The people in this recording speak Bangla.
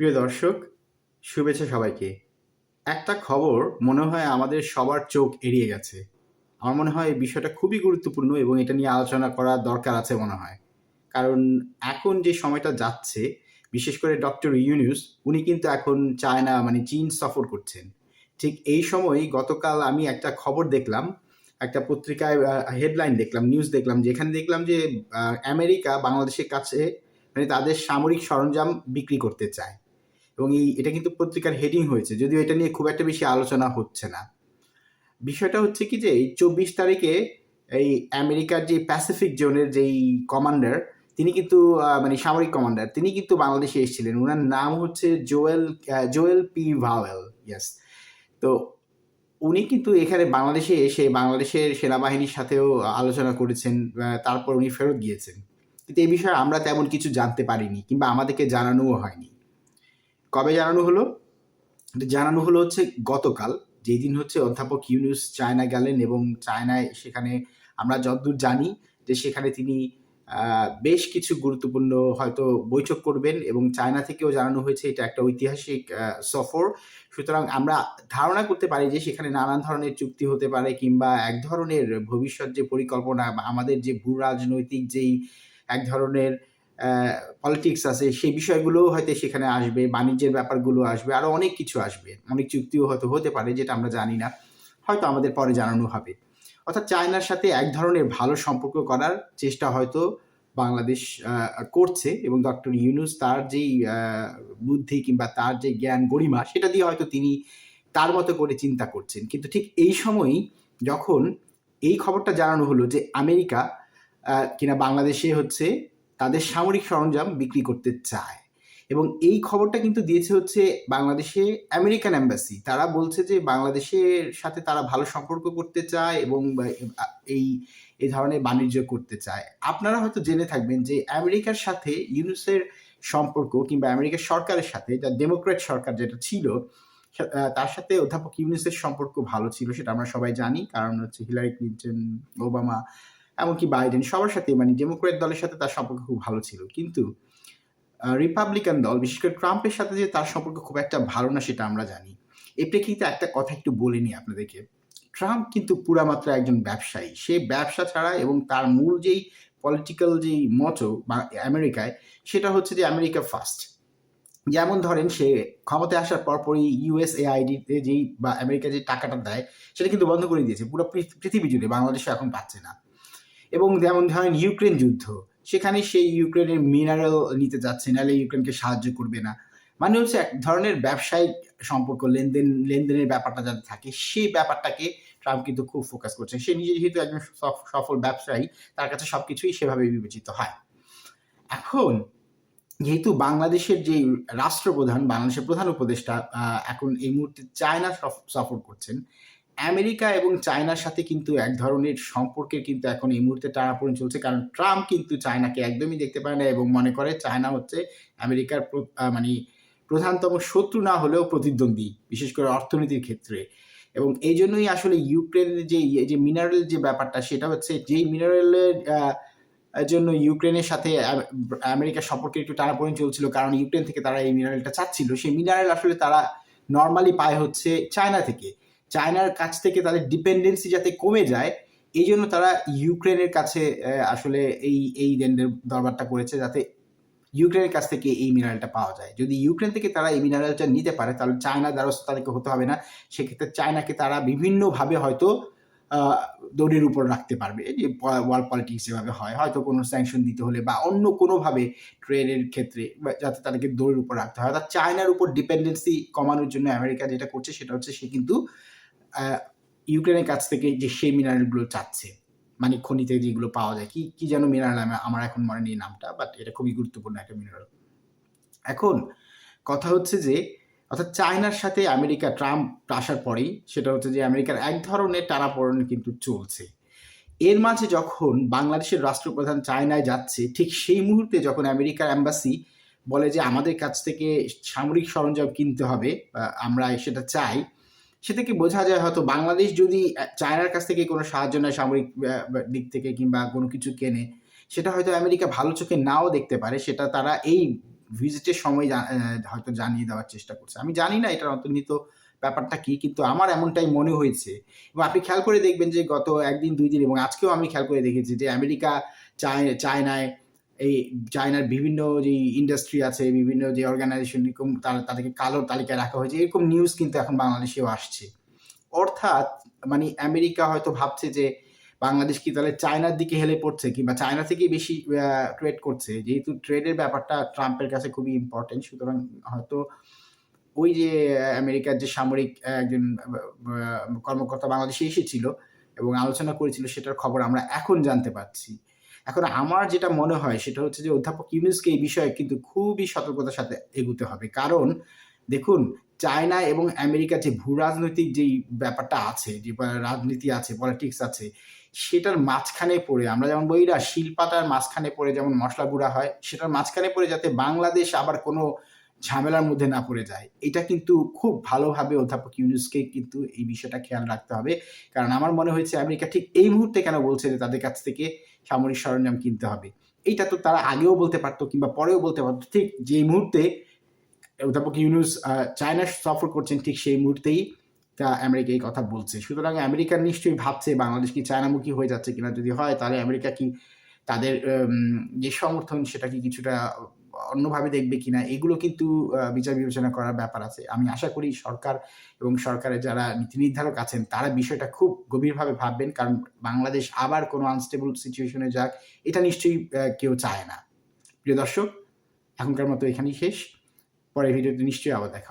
প্রিয় দর্শক, শুভেচ্ছা সবাইকে। একটা খবর মনে হয় আমাদের সবার চোখ এড়িয়ে গেছে। আমার মনে হয় বিষয়টা খুবই গুরুত্বপূর্ণ এবং এটা নিয়ে আলোচনা করা দরকার আছে মনে হয়। কারণ এখন যে সময়টা যাচ্ছে, বিশেষ করে ডক্টর ইউনিউস উনি কিন্তু এখন চায়না মানে চীন সফর করছেন। ঠিক এই সময় গতকাল আমি একটা খবর দেখলাম, একটা পত্রিকায় হেডলাইন দেখলাম নিউজ দেখলাম, যেখানে দেখলাম যে আমেরিকা বাংলাদেশের কাছে মানে তাদের সামরিক সরঞ্জাম বিক্রি করতে চায়। এবং এই, এটা কিন্তু পত্রিকার হেডিং হয়েছে, যদিও এটা নিয়ে খুব একটা বেশি আলোচনা হচ্ছে না। বিষয়টা হচ্ছে কি যে, এই চব্বিশ তারিখে এই আমেরিকার যে প্যাসিফিক জোনের যেই কমান্ডার তিনি কিন্তু মানে সামরিক কমান্ডার তিনি কিন্তু বাংলাদেশে এসেছিলেন। ওনার নাম হচ্ছে জোয়েল জোয়েল পি ভাওয়েল ইয়েস তো উনি কিন্তু এখানে বাংলাদেশে এসে বাংলাদেশের সেনাবাহিনীর সাথেও আলোচনা করেছেন তারপর উনি ফেরত গিয়েছেন। কিন্তু এই বিষয়ে আমরা তেমন কিছু জানতে পারিনি, কিংবা আমাদেরকে জানানোও হয়নি। কবে জানানো হলো? জানানো হলো হচ্ছে গতকাল। যেই দিন হচ্ছে অধ্যাপক ইউনুস চায়না গেলেন এবং চায়নায় সেখানে আমরা যতদূর জানি যে সেখানে তিনি বেশ কিছু গুরুত্বপূর্ণ হয়তো বৈঠক করবেন এবং চায়না থেকেও জানানো হয়েছে এটা একটা ঐতিহাসিক সফর। সুতরাং আমরা ধারণা করতে পারি যে সেখানে নানান ধরনের চুক্তি হতে পারে কিংবা এক ধরনের ভবিষ্যৎ যে পরিকল্পনা আমাদের যে ভূ রাজনৈতিক যেই এক ধরনের পলিটিক্স আছে, সেই বিষয়গুলো হয়তো সেখানে আসবে, বাণিজ্যের ব্যাপারগুলো আসবে আরও অনেক কিছু আসবে, অনেক চুক্তিও হয়তো হতে পারে যেটা আমরা জানি না, হয়তো আমাদের পরে জানানো হবে। অর্থাৎ চায়নার সাথে এক ধরনের ভালো সম্পর্ক করার চেষ্টা হয়তো বাংলাদেশ করছে এবং ডক্টর ইউনুস তার যেই বুদ্ধি কিংবা তার যে জ্ঞান গরিমা, সেটা দিয়ে হয়তো তিনি তার মতো করে চিন্তা করছেন। কিন্তু ঠিক এই সময়ই যখন এই খবরটা জানানো হলো যে আমেরিকা কিনা বাংলাদেশে হচ্ছে তাদের সামরিক সরঞ্জাম বিক্রি করতে চায়। এবং এই খবরটা কিন্তু দিয়েছে হচ্ছে বাংলাদেশে আমেরিকান এম্বাসি। তারা বলছে যে বাংলাদেশের সাথে তারা ভালো সম্পর্ক করতে চায় এবং এই এই ধরনের বাণিজ্য করতে চায়। আপনারা হয়তো জেনে থাকবেন যে আমেরিকার সাথে ইউনুসের সম্পর্ক কিংবা আমেরিকার সরকারের সাথে, যা ডেমোক্রেট সরকার যেটা ছিল তার সাথে অধ্যাপক ইউনুসের সম্পর্ক ভালো ছিল, সেটা আমরা সবাই জানি। কারণ হচ্ছে হিলারি ক্লিন্টন, ওবামা এমনকি বাইডেন সবার সাথে মানে ডেমোক্রেট দলের সাথে তার সম্পর্ক খুব ভালো ছিল। কিন্তু রিপাবলিকান দল, বিশেষ করে ট্রাম্পের সাথে যে তার সম্পর্ক খুব একটা ভালো না, সেটা আমরা জানি। এই প্রেক্ষিতে একটা কথা একটু বলে নিই আপনাদেরকে। ট্রাম্প কিন্তু পুরামাত্রা একজন ব্যবসায়ী। সে ব্যবসা ছাড়া এবং তার মূল যেই পলিটিক্যাল যেই মতো বা আমেরিকায়, সেটা হচ্ছে যে আমেরিকা ফার্স্ট যেমন ধরেন, সে ক্ষমতায় আসার পরপরই ইউএসএআইডিতে যেই বা আমেরিকা যে টাকাটা দেয়, সেটা কিন্তু বন্ধ করে দিয়েছে। পুরো পৃথিবী জুড়ে বাংলাদেশে এখন পাচ্ছে না। এবং যেমন ধরেন ইউক্রেন যুদ্ধ, সেখানে সেই ইউক্রেনের মিনারেল নিতে যাচ্ছে, নাহলে ইউক্রেনকে সাহায্য করবে না। মানে হচ্ছে এক ধরনের ব্যবসায়িক সম্পর্ক, লেনদেন, লেনদেনের ব্যাপারটা যাতে থাকে, সেই ব্যাপারটাকে ট্রাম্প কিন্তু খুব ফোকাস করছে। সে নিজে যেহেতু একজন সফ- সফল ব্যবসায়ী, তার কাছে সব কিছুই সেভাবে বিবেচিত হয়। এখন যেহেতু বাংলাদেশের যে রাষ্ট্রপ্রধান, বাংলাদেশের প্রধান উপদেষ্টা এখন এই মুহূর্তে চায়না সফ- সফর করছেন আমেরিকা এবং চায়নার সাথে কিন্তু এক ধরনের সম্পর্কের কিন্তু এখন এই মুহূর্তে টানাপোড়েন চলছে। কারণ ট্রাম্প কিন্তু চায়নাকে একদমই দেখতে পায় না এবং মনে করে চায়না হচ্ছে আমেরিকার মানে প্রধানতম শত্রু না হলেও প্রতিদ্বন্দ্বী, বিশেষ করে অর্থনীতির ক্ষেত্রে। এবং এই জন্যই আসলে ইউক্রেনের যে যে মিনারেল যে ব্যাপারটা, সেটা হচ্ছে যেই মিনারেলের জন্য ইউক্রেনের সাথে আম- আমেরিকার সম্পর্কে একটু টানাপোড়েন চলছিল। কারণ ইউক্রেন থেকে তারা এই মিনারেলটা চাচ্ছিল। সেই মিনারেল আসলে তারা নর্মালি পায় হচ্ছে চায়না থেকে। চায়নার কাছ থেকে তাদের ডিপেন্ডেন্সি যাতে কমে যায়, এই জন্য তারা ইউক্রেনের কাছে আসলে এই এই লেন্ডের দরবারটা করেছে যাতে ইউক্রেনের কাছ থেকে এই মিনারেলটা পাওয়া যায়। যদি ইউক্রেন থেকে তারা এই মিনারেলটা নিতে পারে, তাহলে চায়নার দ্বারস্থ তাদেরকে হতে হবে না। সেক্ষেত্রে চায়নাকে তারা বিভিন্নভাবে হয়তো দড়ির উপর রাখতে পারবে। এই যে ওয়ার্ল্ড পলিটিক্স যেভাবে হয়, হয়তো কোনো স্যাংশন দিতে হলে বা অন্য কোনোভাবে ট্রেডের ক্ষেত্রে যাতে তাদেরকে দড়ির উপর রাখতে হয়। অর্থাৎ চায়নার উপর ডিপেন্ডেন্সি কমানোর জন্য আমেরিকা যেটা করছে, সেটা হচ্ছে সে কিন্তু ইউক্রেনের কাছ থেকে যে সেই মিনারেলগুলো চাচ্ছে মানে খনিতে যেগুলো পাওয়া যায়, কি কি যেন মিনারেল আমার এখন মনে নেই নামটা বাট এটা খুবই গুরুত্বপূর্ণ একটা মিনারেল এখন কথা হচ্ছে যে, অর্থাৎ চায়নার সাথে আমেরিকা, ট্রাম্প আসার পরেই সেটা হচ্ছে যে আমেরিকার এক ধরনের টানাপোড়েন কিন্তু চলছে। এর মাঝে যখন বাংলাদেশের রাষ্ট্রপ্রধান চায়নায় যাচ্ছে, ঠিক সেই মুহূর্তে যখন আমেরিকার অ্যাম্বাসি বলে যে আমাদের কাছ থেকে সামরিক সরঞ্জাম কিনতে হবে আমরা সেটা চাই সে থেকে বোঝা যায় হয়তো বাংলাদেশ যদি চায়নার কাছ থেকে কোনো সাহায্য নেয় সামরিক দিক থেকে কিংবা কোনো কিছু কেনে, সেটা হয়তো আমেরিকা ভালো চোখে নাও দেখতে পারে, সেটা তারা এই ভিজিটের সময় হয়তো জানিয়ে দেওয়ার চেষ্টা করছে। আমি জানি না এটার অন্তর্নিহিত ব্যাপারটা কি, কিন্তু আমার এমনটাই মনে হয়েছে। এবং আপনি খেয়াল করে দেখবেন যে গত একদিন, দুই দিন, এবং আজকেও আমি খেয়াল করে দেখেছি যে আমেরিকা চায়, চায়নায় এই চায়নার বিভিন্ন যে ইন্ডাস্ট্রি আছে, বিভিন্ন যে অর্গানাইজেশন এরকম তাদেরকে কালো তালিকায় রাখা হয়েছে, এরকম নিউজ কিন্তু এখন বাংলাদেশেও আসছে। অর্থাৎ মানে আমেরিকা হয়তো ভাবছে যে বাংলাদেশ কি তাহলে চায়নার দিকে হেলে পড়ছে কিংবা চায়না থেকেই বেশি ট্রেড করছে। যেহেতু ট্রেডের ব্যাপারটা ট্রাম্পের কাছে খুবই ইম্পর্টেন্ট সুতরাং হয়তো ওই যে আমেরিকার যে সামরিক একজন কর্মকর্তা বাংলাদেশে এসেছিল এবং আলোচনা করেছিল, সেটার খবর আমরা এখন জানতে পারছি। এখন আমার যেটা মনে হয় সেটা হচ্ছে যে অধ্যাপক ইউনুসকে এই বিষয়ে কিন্তু খুবই সতর্কতার সাথে এগুতে হবে। কারণ দেখুন, চায়না এবং আমেরিকা যে ভূ রাজনৈতিক যেই ব্যাপারটা আছে, যে রাজনীতি আছে, পলিটিক্স আছে, সেটার মাঝখানে পড়ে, আমরা যেমন বইরা শিল্পাটার মাঝখানে পড়ে যেমন মশলা গুঁড়া হয়, সেটার মাঝখানে পড়ে যাতে বাংলাদেশ আবার কোনো ঝামেলার মধ্যে না পড়ে যায়। এটা কিন্তু খুব ভালোভাবে অধ্যাপক ইউনুসকে কিন্তু এই বিষয়টা খেয়াল রাখতে হবে। কারণ আমার মনে হয়েছে আমেরিকা ঠিক এই মুহূর্তে কেন বলছে যে তাদের কাছ থেকে সামরিক সরঞ্জাম কিনতে হবে? এইটা তো তারা আগেও বলতে পারতো কিংবা পরেও বলতে পারতো। ঠিক যে মুহূর্তে অধ্যাপক ইউনুস চায়না সফর করছেন, ঠিক সেই মুহূর্তেই তা আমেরিকা এই কথা বলছে। সুতরাং আমেরিকা নিশ্চয়ই ভাবছে বাংলাদেশ কি চায়নামুখী হয়ে যাচ্ছে কিনা যদি হয়, তাহলে আমেরিকা কি তাদের যে সমর্থন সেটা কি কিছুটা অন্যভাবে দেখবে কিনা, এগুলো কিন্তু বিচার বিবেচনা করার ব্যাপার আছে আমি আশা করি সরকার এবং সরকারের যারা নীতি নির্ধারক আছেন, তারা বিষয়টা খুব গভীরভাবে ভাববেন, কারণ বাংলাদেশ আবার কোনো আনস্টেবল সিচুয়েশনে যাক, এটা নিশ্চয়ই কেউ চায় না প্রিয় দর্শক, এখনকার মতো এখানেই শেষ পরের ভিডিওতে নিশ্চয়ই আবার দেখা।